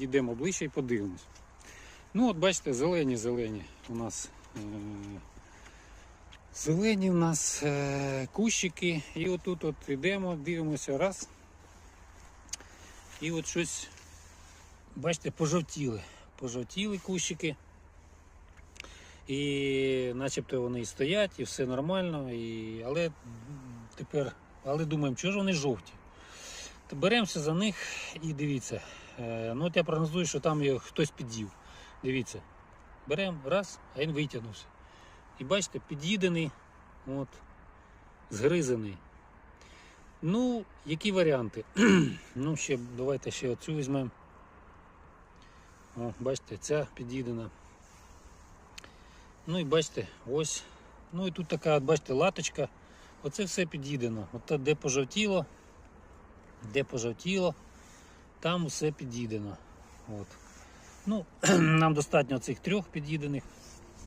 Йдемо ближче і подивимось. Ну, от бачите, зелені, зелені у нас. Е- зелені у нас е- кущики. І отут от йдемо, дивимося раз. І от щось, бачите, пожовтіли. Пожовтіли кущики. І начебто вони і стоять, і все нормально. І... Але тепер, але думаємо, чого ж вони жовті? Беремося за них і дивіться. Е, ну от я прогнозую, що там його хтось під'їв. Дивіться. Беремо раз, а він витягнувся. І бачите, під'їдений, от, згризаний. Ну, які варіанти? ну, ще давайте ще оцю візьмемо. О, бачите, ця під'їдена. Ну і бачите, ось. Ну і тут така, бачите, латочка. Оце все під'їдено. От де пожовтіло, де пожовтіло, там все під'їдено. От. Ну, нам достатньо цих трьох під'їдених.